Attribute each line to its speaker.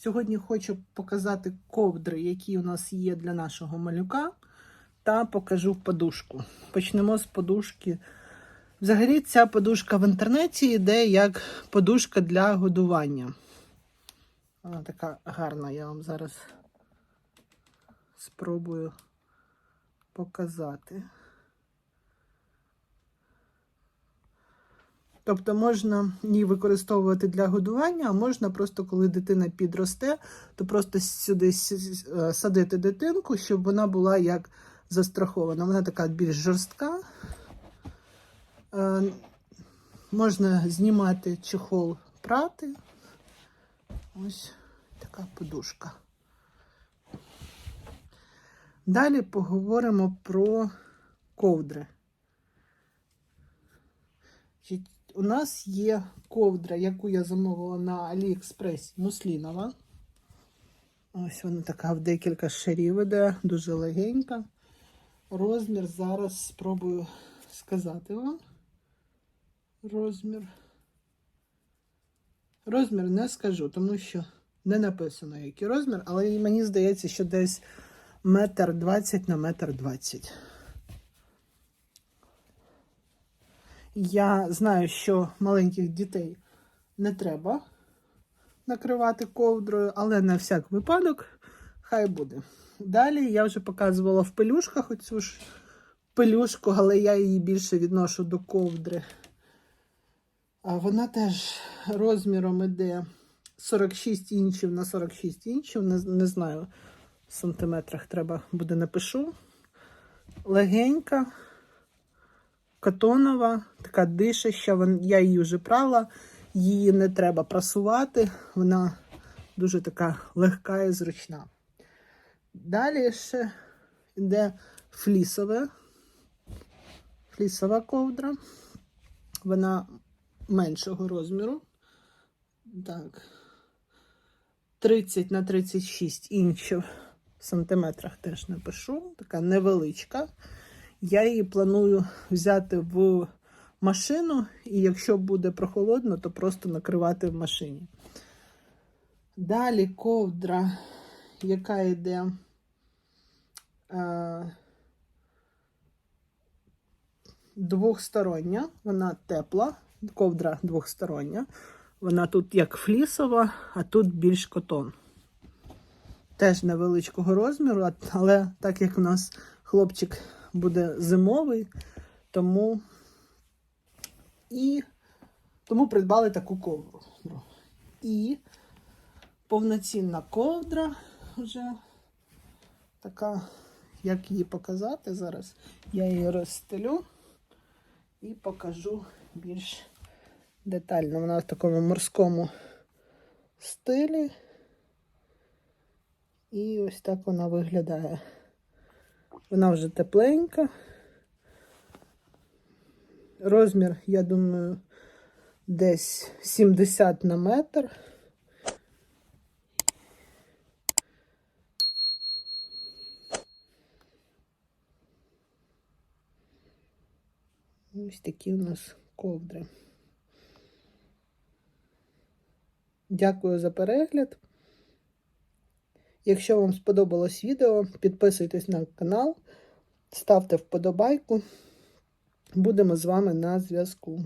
Speaker 1: Сьогодні хочу показати ковдри, які у нас є для нашого малюка, та покажу подушку. Почнемо з подушки. Взагалі, ця подушка в інтернеті йде як подушка для годування. Вона така гарна, я вам зараз спробую показати. Тобто можна її використовувати для годування, а можна просто, коли дитина підросте, то просто сюди е, садити дитинку, щоб вона була як застрахована. Вона така більш жорстка. Е, Можна знімати чехол прати. Ось така подушка. Далі поговоримо про ковдри. У нас є ковдра, яку я замовила на Аліекспресі, муслінова. Ось вона така в декілька шарів іде, дуже легенька. Розмір зараз спробую сказати вам. Розмір. Розмір не скажу, тому що не написано, який розмір, але мені здається, що десь метр двадцять на метр двадцять. Я знаю, що маленьких дітей не треба накривати ковдрою, але на всяк випадок хай буде. Далі я вже показувала в пелюшках оцю ж пелюшку, але я її більше відношу до ковдри. А вона теж розміром іде 46 інчів на 46 інчів. Не, не знаю, в сантиметрах треба буде напишу. Легенька, катонова, така дишаща. Я її вже прала, її не треба прасувати. Вона дуже така легка і зручна. Далі ще йде флісове, флісова ковдра. Вона меншого розміру. Так. 30 на 36 інчів в сантиметрах теж напишу. Така невеличка. Я її планую взяти в машину, і якщо буде прохолодно, то просто накривати в машині. Далі ковдра, яка йде. Е, двохстороння, вона тепла, ковдра двохстороння. Вона тут як флісова, а тут більш котон. Теж невеличкого розміру, але так як у нас хлопчик буде зимовий, тому і тому придбали таку ковдру. І повноцінна ковдра вже така, як її показати зараз. Я її розстелю і покажу більш детально. Вона в такому морському стилі. І ось так вона виглядає. Вона вже тепленька. Розмір, я думаю, десь 70 на метр. Ось такі у нас ковдри. Дякую за перегляд. Якщо вам сподобалось відео, підписуйтесь на канал, ставте вподобайку. Будемо з вами на зв'язку.